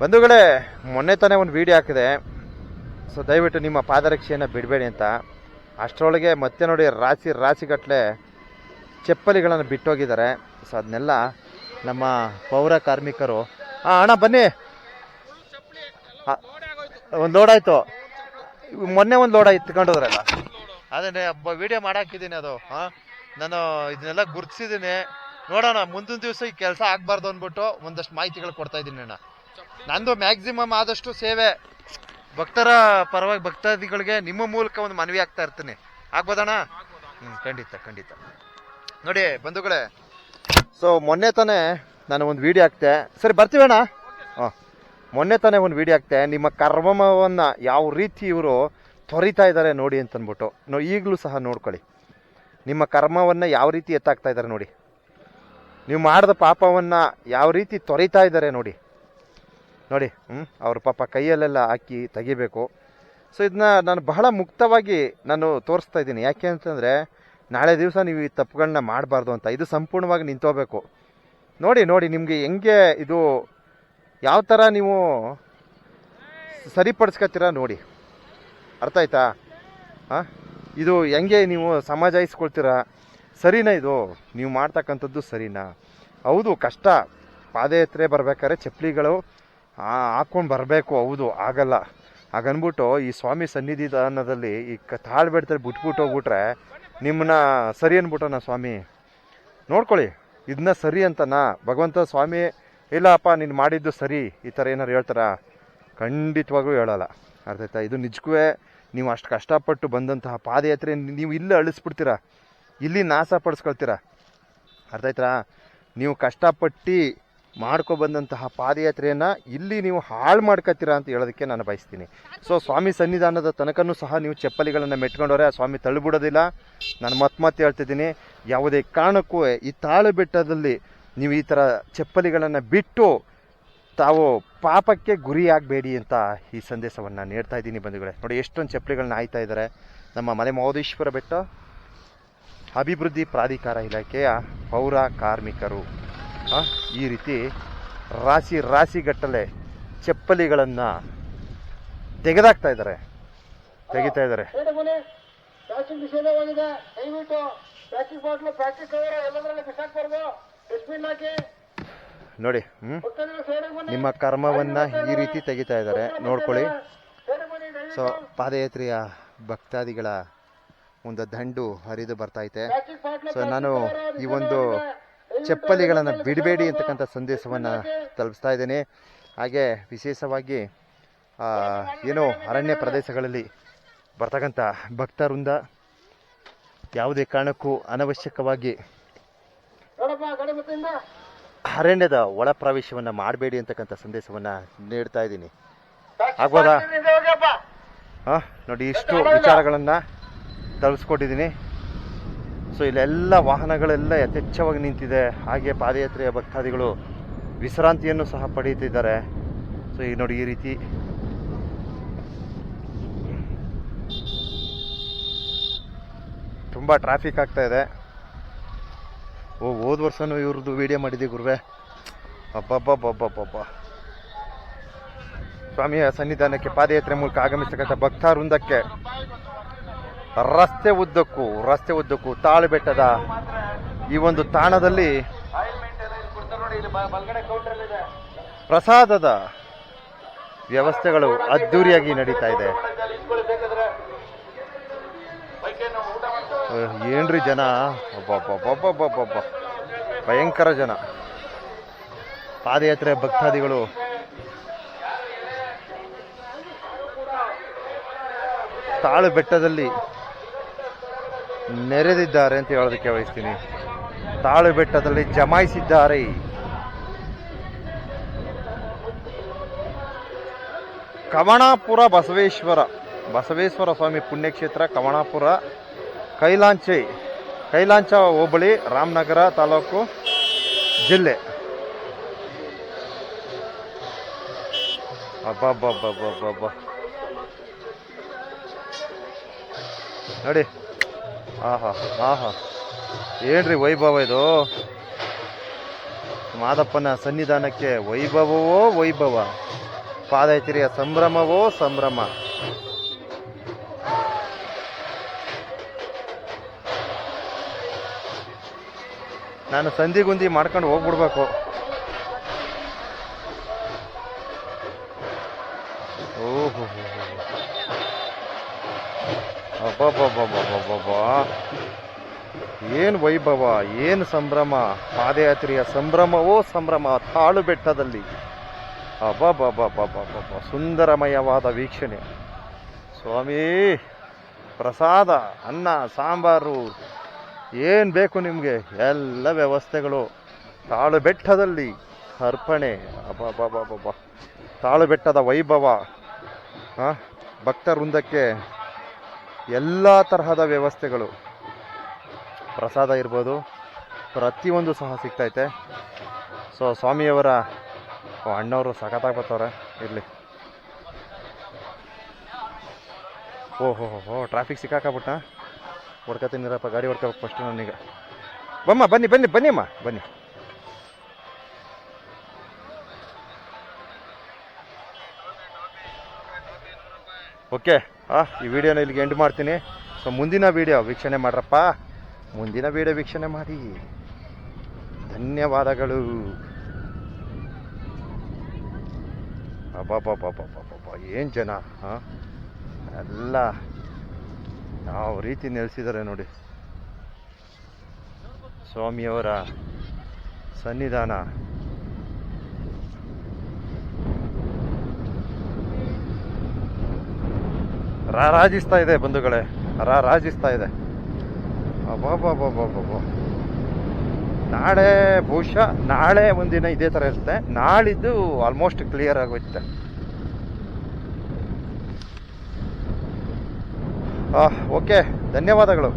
ಬಂಧುಗಳೇ, ಮೊನ್ನೆ ತಾನೇ ಒಂದು ವಿಡಿಯೋ ಹಾಕಿದೆ. ಸೊ ದಯವಿಟ್ಟು ನಿಮ್ಮ ಪಾದರಕ್ಷೆಯನ್ನು ಬಿಡಬೇಡಿ ಅಂತ. ಅಷ್ಟರೊಳಗೆ ಮತ್ತೆ ನೋಡಿ ರಾಶಿ ರಾಶಿಗಟ್ಟಲೆ ಚಪ್ಪಲಿಗಳನ್ನು ಬಿಟ್ಟೋಗಿದ್ದಾರೆ. ಸೊ ಅದನ್ನೆಲ್ಲ ನಮ್ಮ ಪೌರ ಕಾರ್ಮಿಕರು ಹಾಂ ಅಣ್ಣ, ಬನ್ನಿ. ಒಂದು ಲೋಡ್ ಆಯಿತು. ಮೊನ್ನೆ ಒಂದು ಲೋಡ್ ಆಯ್ತು ತಗೊಂಡೋದ್ರಲ್ಲ ಅದೇ ವಿಡಿಯೋ ಮಾಡಾಕಿದ್ದೀನಿ ಅದು ಹಾಂ ನಾನು ಇದನ್ನೆಲ್ಲ ಗುರ್ತಿಸಿದ್ದೀನಿ. ನೋಡೋಣ, ಮುಂದಿನ ದಿವಸ ಈ ಕೆಲಸ ಆಗಬಾರ್ದು ಅಂದ್ಬಿಟ್ಟು ಒಂದಷ್ಟು ಮಾಹಿತಿಗಳು ಕೊಡ್ತಾ ಇದ್ದೀನಿ ಅಣ್ಣ. ನಂದು ಮ್ಯಾಕ್ಸಿಮಮ್ ಆದಷ್ಟು ಸೇವೆ. ಭಕ್ತರ ಪರವಾಗಿ ಭಕ್ತಾದಿಗಳಿಗೆ ನಿಮ್ಮ ಮೂಲಕ ಒಂದು ಮನವಿ ಆಗ್ತಾ ಇರ್ತೀನಿ. ಆಗ್ಬೋದಣ್ಣ? ಹ್ಞೂ ಖಂಡಿತ ಖಂಡಿತ. ನೋಡಿ, ಬಂಧುಗಳೇ ಸೊ ಮೊನ್ನೆ ತಾನೇ ನಾನು ಒಂದು ವಿಡಿಯೋ ಹಾಕ್ತೆ. ಸರಿ ಬರ್ತೀವಣ್ಣ ಹಾಂ. ಮೊನ್ನೆ ತಾನೇ ಒಂದು ವಿಡಿಯೋ ಹಾಕ್ತೆ. ನಿಮ್ಮ ಕರ್ಮವನ್ನು ಯಾವ ರೀತಿ ಇವರು ತೊರಿತಾ ಇದ್ದಾರೆ ನೋಡಿ ಅಂತನ್ಬಿಟ್ಟು ನಾವು ಈಗಲೂ ಸಹ ನೋಡ್ಕೊಳ್ಳಿ. ನಿಮ್ಮ ಕರ್ಮವನ್ನು ಯಾವ ರೀತಿ ಎತ್ತಾಕ್ತಾ ಇದ್ದಾರೆ ನೋಡಿ. ನೀವು ಮಾಡಿದ ಪಾಪವನ್ನು ಯಾವ ರೀತಿ ತೊರಿತಾ ಇದ್ದಾರೆ ನೋಡಿ. ನೋಡಿ ಹ್ಞೂ ಅವ್ರ ಪಾಪ ಕೈಯಲ್ಲೆಲ್ಲ ಹಾಕಿ ತೆಗಿಬೇಕು. ಸೊ ಇದನ್ನ ನಾನು ಬಹಳ ಮುಕ್ತವಾಗಿ ನಾನು ತೋರಿಸ್ತಾ ಇದ್ದೀನಿ. ಯಾಕೆ ಅಂತಂದರೆ, ನಾಳೆ ದಿವಸ ನೀವು ಈ ತಪ್ಪುಗಳನ್ನ ಮಾಡಬಾರ್ದು ಅಂತ. ಇದು ಸಂಪೂರ್ಣವಾಗಿ ನಿಂತೋಬೇಕು ನೋಡಿ ನೋಡಿ, ನಿಮಗೆ ಹೆಂಗೆ ಇದು, ಯಾವ ಥರ ನೀವು ಸರಿಪಡಿಸ್ಕೊತೀರ ನೋಡಿ. ಅರ್ಥ ಆಯ್ತಾ? ಹಾಂ? ಇದು ಹೆಂಗೆ ನೀವು ಸಮಾಜಾಯಿಸ್ಕೊಳ್ತೀರಾ ಸರಿನಾ ಇದು? ನೀವು ಮಾಡ್ತಕ್ಕಂಥದ್ದು ಸರಿನಾ? ಹೌದು, ಕಷ್ಟ. ಪಾದಯಾತ್ರೆ ಬರ್ಬೇಕಾದ್ರೆ ಚಪ್ಪಲಿಗಳು ಹಾಕ್ಕೊಂಡು ಬರಬೇಕು, ಹೌದು, ಆಗಲ್ಲ. ಹಾಗನ್ಬಿಟ್ಟು ಈ ಸ್ವಾಮಿ ಸನ್ನಿಧಾನದಲ್ಲಿ ಈ ಕ ತಾಳ್ಬೇಡ್ತಾರೆ ಬಿಟ್ಬಿಟ್ಟು ಹೋಗ್ಬಿಟ್ರೆ ನಿಮ್ಮನ್ನ ಸರಿ ಅನ್ಬಿಟ್ಟನ ಸ್ವಾಮಿ. ನೋಡ್ಕೊಳ್ಳಿ ಇದನ್ನ ಸರಿ ಅಂತನಾ? ಭಗವಂತ ಸ್ವಾಮಿ, ಇಲ್ಲಪ್ಪ, ನೀನು ಮಾಡಿದ್ದು ಸರಿ. ಈ ಥರ ಏನಾರು ಹೇಳ್ತಾರಾ? ಖಂಡಿತವಾಗ್ಲೂ ಹೇಳಲ್ಲ. ಅರ್ಥ ಇದು ನಿಜಕ್ಕೂ ನೀವು ಅಷ್ಟು ಕಷ್ಟಪಟ್ಟು ಬಂದಂತಹ ಪಾದಯಾತ್ರೆ ನೀವು ಇಲ್ಲೇ ಅಳಿಸ್ಬಿಡ್ತೀರ? ಇಲ್ಲಿ ನಾಶ ಪಡಿಸ್ಕೊಳ್ತೀರ? ಅರ್ಥ ನೀವು ಕಷ್ಟಪಟ್ಟು ಮಾಡ್ಕೊ ಬಂದಂತಹ ಪಾದಯಾತ್ರೆಯನ್ನು ಇಲ್ಲಿ ನೀವು ಹಾಳು ಮಾಡ್ಕೊತೀರಾ ಅಂತ ಹೇಳೋದಕ್ಕೆ ನಾನು ಬಯಸ್ತೀನಿ. ಸೊ ಸ್ವಾಮಿ ಸನ್ನಿಧಾನದ ತನಕನೂ ಸಹ ನೀವು ಚಪ್ಪಲಿಗಳನ್ನು ಮೆಟ್ಕೊಂಡವ್ರೆ, ಆ ಸ್ವಾಮಿ ತಳ್ಳಿಬಿಡೋದಿಲ್ಲ. ನಾನು ಮತ್ತೆ ಮತ್ತೆ ಹೇಳ್ತಿದ್ದೀನಿ. ಯಾವುದೇ ಕಾರಣಕ್ಕೂ ಈ ತಾಳು ಬೆಟ್ಟದಲ್ಲಿ ನೀವು ಈ ಥರ ಚಪ್ಪಲಿಗಳನ್ನು ಬಿಟ್ಟು ತಾವು ಪಾಪಕ್ಕೆ ಗುರಿಯಾಗಬೇಡಿ ಅಂತ ಈ ಸಂದೇಶವನ್ನು ನೀಡ್ತಾ ಇದ್ದೀನಿ ಬಂಧುಗಳೇ. ನೋಡಿ, ಎಷ್ಟೊಂದು ಚಪ್ಪಲಿಗಳನ್ನ ಆಯ್ತಾ ಇದ್ದಾರೆ ನಮ್ಮ ಮಲೆ ಮಹದೇಶ್ವರ ಬೆಟ್ಟ ಅಭಿವೃದ್ಧಿ ಪ್ರಾಧಿಕಾರ ಇಲಾಖೆಯ ಪೌರ ಕಾರ್ಮಿಕರು. ಈ ರೀತಿ ರಾಶಿ ರಾಶಿಗಟ್ಟಲೆ ಚಪ್ಪಲಿಗಳನ್ನು ತೆಗೆದಾಕ್ತಾ ಇದ್ದಾರೆ. ತೆಗಿತಾ ಇದ್ದಾರೆ. ಹೇಳಿ ಬನ್ನಿ ಪ್ಲಾಸ್ಟಿಕ್ ನಿಷೇಧವಾಗಿದೆ. ದಯವಿಟ್ಟು ಪ್ಲಾಸ್ಟಿಕ್ ಬಾಟ್ಲು ಪ್ಲಾಸ್ಟಿಕ್ ಕವರ್ ಎಲ್ಲದರಲ್ಲಿ ಬಿಸಾಕ್ಬಾರ್ದು. ಡಸ್ಟ್ಬಿನ್ ಹಾಕಿ. ನೋಡಿ ಭಕ್ತರು ನಿಮ್ಮ ಕರ್ಮವನ್ನು ಈ ರೀತಿ ತೆಗಿತಾ ಇದ್ದಾರೆ. ನೋಡ್ಕೊಳ್ಳಿ. ಸೊ ಪಾದಯಾತ್ರೆಯ ಭಕ್ತಾದಿಗಳ ಒಂದು ದಂಡು ಹರಿದು ಬರ್ತಾ ಐತೆ. ಸೊ ನಾನು ಈ ಒಂದು ಚಪ್ಪಲಿಗಳನ್ನು ಬಿಡಬೇಡಿ ಅಂತಕ್ಕಂಥ ಸಂದೇಶವನ್ನು ತಲುಪಿಸ್ತಾ ಇದ್ದೀನಿ. ಹಾಗೆ ವಿಶೇಷವಾಗಿ ಏನೋ ಅರಣ್ಯ ಪ್ರದೇಶಗಳಲ್ಲಿ ಬರ್ತಕ್ಕಂಥ ಭಕ್ತರಿಂದ ಯಾವುದೇ ಕಾರಣಕ್ಕೂ ಅನವಶ್ಯಕವಾಗಿ ಅರಣ್ಯದ ಒಳ ಪ್ರವೇಶವನ್ನು ಮಾಡಬೇಡಿ ಅಂತಕ್ಕಂಥ ಸಂದೇಶವನ್ನು ನೀಡ್ತಾ ಇದ್ದೀನಿ. ಆಗ್ಬೋದಾ? ಹಾಂ ನೋಡಿ ಇಷ್ಟು ವಿಚಾರಗಳನ್ನು ತಲುಪಿಸ್ಕೊಟ್ಟಿದ್ದೀನಿ. ಸೊ ಇಲ್ಲೆಲ್ಲ ವಾಹನಗಳೆಲ್ಲ ಯಥೇಚ್ಛವಾಗಿ ನಿಂತಿದೆ. ಹಾಗೆ ಪಾದಯಾತ್ರೆಯ ಭಕ್ತಾದಿಗಳು ವಿಶ್ರಾಂತಿಯನ್ನು ಸಹ ಪಡೆಯುತ್ತಿದ್ದಾರೆ. ಸೊ ಈಗ ನೋಡಿ ಈ ರೀತಿ. ತುಂಬ ಟ್ರಾಫಿಕ್ ಆಗ್ತಾ ಇದೆ. ಓ, ಹೋದ ವರ್ಷನೂ ಇವ್ರದ್ದು ವಿಡಿಯೋ ಮಾಡಿದ್ದೆ ಗುರುವೆ. ಅಬ್ಬಬ್ಬಬ್ಬಬ್ಬಬ್ಬ. ಸ್ವಾಮಿಯ ಸನ್ನಿಧಾನಕ್ಕೆ ಪಾದಯಾತ್ರೆ ಮೂಲಕ ಆಗಮಿಸತಕ್ಕಂಥ ಭಕ್ತ ವೃಂದಕ್ಕೆ ರಸ್ತೆ ಉದ್ದಕ್ಕೂ ರಸ್ತೆ ಉದ್ದಕ್ಕೂ ತಾಳು ಬೆಟ್ಟದ ಈ ಒಂದು ತಾಣದಲ್ಲಿ ಪ್ರಸಾದದ ವ್ಯವಸ್ಥೆಗಳು ಅದ್ದೂರಿಯಾಗಿ ನಡೀತಾ ಇದೆ. ಏನ್ರಿ ಜನ? ಒಬ್ಬ ಭಯಂಕರ ಜನ. ಪಾದಯಾತ್ರೆ ಭಕ್ತಾದಿಗಳು. ತಾಳು ಬೆಟ್ಟದಲ್ಲಿ ನೆರೆದಿದ್ದಾರೆ ಅಂತ ಹೇಳೋದಕ್ಕೆ ಬಯಸ್ತೀನಿ. ತಾಳು ಬೆಟ್ಟದಲ್ಲಿ ಜಮಾಯಿಸಿದ್ದಾರೆ. ಕವಣಾಪುರ ಬಸವೇಶ್ವರ ಬಸವೇಶ್ವರ ಸ್ವಾಮಿ ಪುಣ್ಯಕ್ಷೇತ್ರ ಕವಣಾಪುರ ಕೈಲಾಂಚೆ, ಕೈಲಾಂಚ ಹೋಬಳಿ, ರಾಮನಗರ ತಾಲೂಕು ಜಿಲ್ಲೆ. ಅಬ್ಬಬ್ಬಬ್ಬಬ್ಬಬ್ಬ ನೋಡಿ. ಆಹಾ ಆಹಾ. ಏನ್ರಿ ವೈಭವ ಇದು? ಮಾದಪ್ಪನ ಸನ್ನಿಧಾನಕ್ಕೆ ವೈಭವವೋ ವೈಭವ? ಪಾದಯಾತ್ರೆಯ ಸಂಭ್ರಮವೋ ಸಂಭ್ರಮ? ನಾನು ಸಂಧಿಗುಂದಿ ಮಾಡ್ಕೊಂಡು ಹೋಗ್ಬಿಡ್ಬೇಕು. ಓಹೋ ಅಬ್ಬಬ್ಬಬ್ಬಬ್ಬಬ್ಬಬ್ಬ. ಏನು ವೈಭವ, ಏನು ಸಂಭ್ರಮ, ಪಾದಯಾತ್ರೆಯ ಸಂಭ್ರಮವೋ ಸಂಭ್ರಮ ತಾಳು ಬೆಟ್ಟದಲ್ಲಿ. ಅಬ್ಬಬ್ಬಬ್ಬಬ್ಬಬ್ಬಬ್ಬ, ಸುಂದರಮಯವಾದ ವೀಕ್ಷಣೆ. ಸ್ವಾಮಿ, ಪ್ರಸಾದ, ಅನ್ನ, ಸಾಂಬಾರು, ಏನು ಬೇಕು ನಿಮಗೆ? ಎಲ್ಲ ವ್ಯವಸ್ಥೆಗಳು. ತಾಳು ಬೆಟ್ಟದಲ್ಲಿ ಅರ್ಪಣೆ. ಅಬ್ಬಬ್ಬಬ್ಬಬ್ಬ ತಾಳು ಬೆಟ್ಟದ ವೈಭವ. ಹಾಂ? ಭಕ್ತ ವೃಂದಕ್ಕೆ ಎಲ್ಲ ತರಹದ ವ್ಯವಸ್ಥೆಗಳು. ಪ್ರಸಾದ ಇರ್ಬೋದು, ಪ್ರತಿಯೊಂದು ಸಹ ಸಿಗ್ತೈತೆ. ಸೊ ಸ್ವಾಮಿಯವರ ಅಣ್ಣವರು ಸಖತ್ತಾಗಿ ಬರ್ತವ್ರೆ ಇರಲಿ. ಓಹೋ ಹೋ ಟ್ರಾಫಿಕ್ ಸಿಕ್ಕಾಕಬಿಟ್ಟ. ಹೊಡ್ಕೊತೀನಿರಪ್ಪ ಗಾಡಿ ಹೊಡ್ಕೋಬೇಕು ಫಸ್ಟ್ ನನಗೆ ಬಮ್ಮ, ಬನ್ನಿ ಬನ್ನಿ ಬನ್ನಿ ಅಮ್ಮ, ಬನ್ನಿ. ಓಕೆ ಈ ವಿಡಿಯೋನ ಇಲ್ಲಿಗೆ ಎಂಡ್ ಮಾಡ್ತೀನಿ. ಸೊ ಮುಂದಿನ ವಿಡಿಯೋ ವೀಕ್ಷಣೆ ಮಾಡ್ರಪ್ಪ. ಮುಂದಿನ ವಿಡಿಯೋ ವೀಕ್ಷಣೆ ಮಾಡಿ. ಧನ್ಯವಾದಗಳು. ಅಬ್ಬಬ್ಬಬ್ಬಬ್ಬಬ್ಬಬ್ಬ, ಏನು ಜನ ಹಾಂ ಎಲ್ಲ ಯಾವ ರೀತಿ ನೆಲೆಸಿದ್ದಾರೆ ನೋಡಿ. ಸ್ವಾಮಿಯವರ ಸನ್ನಿಧಾನ. ರಾರಾಜಿಸ್ತಾ ಇದೆ ಬಂಧುಗಳೇ, ರಾರಾಜಿಸ್ತಾ ಇದೆ. ಅಬ್ಬಾಬಾಬಾಬಾಬಾಬಾ ನಾಳೆ ಬಹುಶಃ ನಾಳೆ ಒಂದಿನ ಇದೇ ಥರ ಇರುತ್ತೆ. ನಾಳಿದ್ದು ಆಲ್ಮೋಸ್ಟ್ ಕ್ಲಿಯರ್ ಆಗೋಯ್ತೆ. ಓಕೆ ಧನ್ಯವಾದಗಳು.